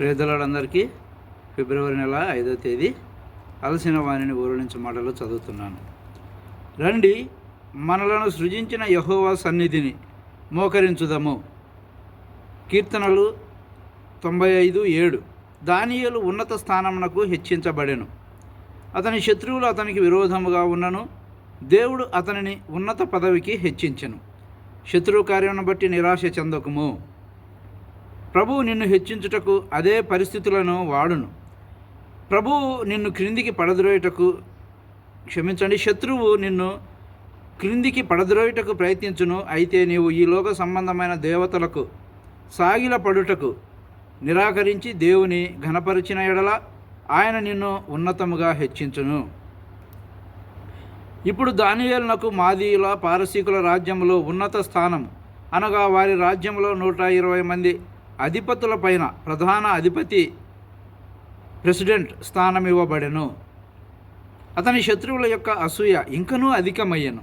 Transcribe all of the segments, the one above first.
పేదలందరికీ ఫిబ్రవరి నెల ఐదో తేదీ అలసిన వాణిని ఊరణించి మాటలు చదువుతున్నాను. రండి మనలను సృజించిన యహోవా సన్నిధిని మోకరించుదము. కీర్తనలు తొంభై ఐదు ఏడు. దానియలు ఉన్నత స్థానమునకు హెచ్చించబడెను. అతని శత్రువులు అతనికి విరోధముగా ఉన్నను. దేవుడు అతనిని ఉన్నత పదవికి హెచ్చించెను. శత్రువు కార్యమును బట్టి నిరాశ చెందకము. ప్రభువు నిన్ను హెచ్చించుటకు అదే పరిస్థితులను వాడును. ప్రభువు నిన్ను క్రిందికి పడద్రోయుటకు క్షమించండి శత్రువు నిన్ను క్రిందికి పడద్రోయుటకు ప్రయత్నించును. అయితే నీవు ఈ లోక సంబంధమైన దేవతలకు సాగిల పడుటకు నిరాకరించి దేవుని ఘనపరిచిన ఎడల ఆయన నిన్ను ఉన్నతముగా హెచ్చించును. ఇప్పుడు దానియేలునకు మాదీయుల పారసీకుల రాజ్యంలో ఉన్నత స్థానం అనగా వారి రాజ్యంలో నూట ఇరవై మంది అధిపతుల పైన ప్రధాన అధిపతి ప్రెసిడెంట్ స్థానం ఇవ్వబడెను. అతని శత్రువుల యొక్క అసూయ ఇంకనూ అధికమయ్యను.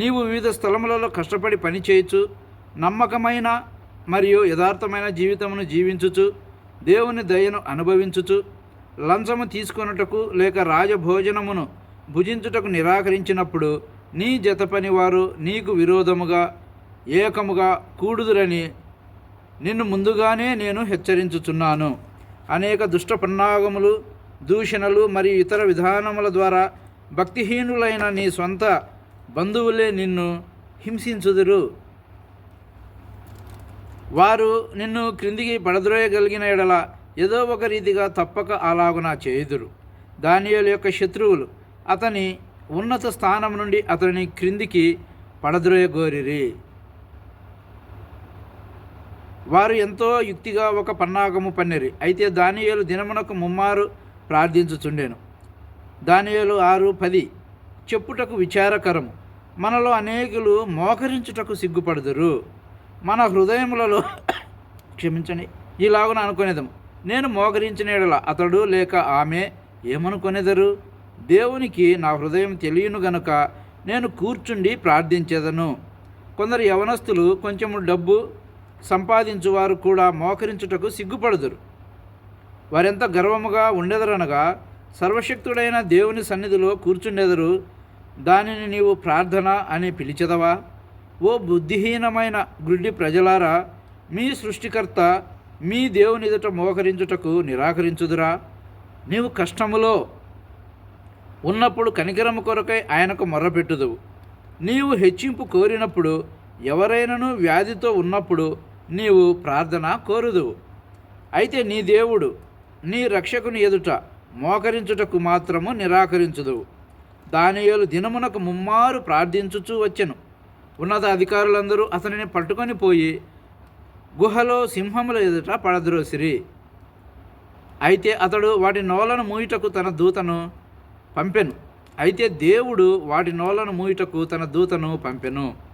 నీవు వివిధ స్థలములలో కష్టపడి పనిచేయచ్చు నమ్మకమైన మరియు యథార్థమైన జీవితమును జీవించుచు దేవుని దయను అనుభవించుచు లంచము తీసుకొనుటకు లేక రాజభోజనమును భుజించుటకు నిరాకరించినప్పుడు నీ జత పనివారు నీకు విరోధముగా ఏకముగా కూడుదురని నిన్ను ముందుగానే నేను హెచ్చరించుచున్నాను. అనేక దుష్ట పన్నాగములు దూషణలు మరియు ఇతర విధానముల ద్వారా భక్తిహీనులైన నీ సొంత బంధువులే నిన్ను హింసించుదురు. వారు నిన్ను క్రిందికి పడద్రోయగలిగిన ఎడల ఏదో ఒక రీతిగా తప్పక అలాగున చేయుదురు. దానియేలు యొక్క శత్రువులు అతని ఉన్నత స్థానం నుండి అతని క్రిందికి పడద్రోయగోరిరి. వారు ఎంతో యుక్తిగా ఒక పన్నాగము పన్నెరి. అయితే దానియేలు దినమునకు ముమ్మారు ప్రార్థించుచుండెను. దానియేలు ఆరు పది. చెప్పుటకు విచారకరము. మనలో అనేకులు మోకరించుటకు సిగ్గుపడదురు. మన హృదయములలో క్షమించండి. ఇలాగున అనుకునేదము. నేను మోకరించిన అతడు లేక ఆమె ఏమనుకునేదరు? దేవునికి నా హృదయం తెలియను గనుక నేను కూర్చుండి ప్రార్థించేదను. కొందరు యవనస్తులు కొంచెము డబ్బు సంపాదించువారు కూడా మోకరించుటకు సిగ్గుపడుదురు. వారెంత గర్వముగా ఉండెదరనగా సర్వశక్తుడైన దేవుని సన్నిధిలో కూర్చుండెదరు. దానిని నీవు ప్రార్థన అని పిలిచెదవా? ఓ బుద్ధిహీనమైన గుడ్డి ప్రజలారా మీ సృష్టికర్త మీ దేవుని ఎదుట మోకరించుటకు నిరాకరించుదురా? నీవు కష్టములో ఉన్నప్పుడు కనికరము కొరకై ఆయనకు మొర్రపెట్టుదువు నీవు హెచ్చింపు కోరినప్పుడు ఎవరైనను వ్యాధితో ఉన్నప్పుడు నీవు ప్రార్థన కోరుదువు. అయితే నీ దేవుడు నీ రక్షకుని ఎదుట మోకరించుటకు మాత్రము నిరాకరించుదువు. దానియేలు దినమునకు ముమ్మారు ప్రార్థించుచూ వచ్చెను. ఉన్నత అధికారులందరూ అతనిని పట్టుకొని పోయి గుహలో సింహముల ఎదుట పడద్రోసిరి. అయితే అతడు వాటి నోలను మూయుటకు తన దూతను పంపెను. అయితే దేవుడు వాటి నోలను మూయుటకు తన దూతను పంపెను.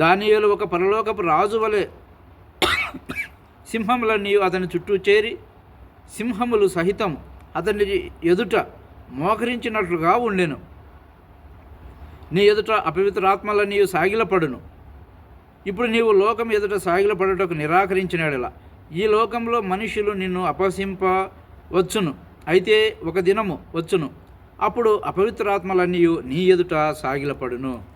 దానియులు ఒక పరలోకపు రాజు వలె సింహములన్నీ అతని చుట్టూ చేరి సింహములు సహితం అతని ఎదుట మోకరించినట్లుగా ఉండెను. నీ ఎదుట అపవిత్రాత్మలన్నీ సాగిలపడును. ఇప్పుడు నీవు లోకం ఎదుట సాగిలపడటకు నిరాకరించినడలా. ఈ లోకంలో మనుషులు నిన్ను అపసింపవచ్చును అయితే ఒక దినము వచ్చును. అప్పుడు అపవిత్రాత్మలన్నీ నీ ఎదుట సాగిలపడును.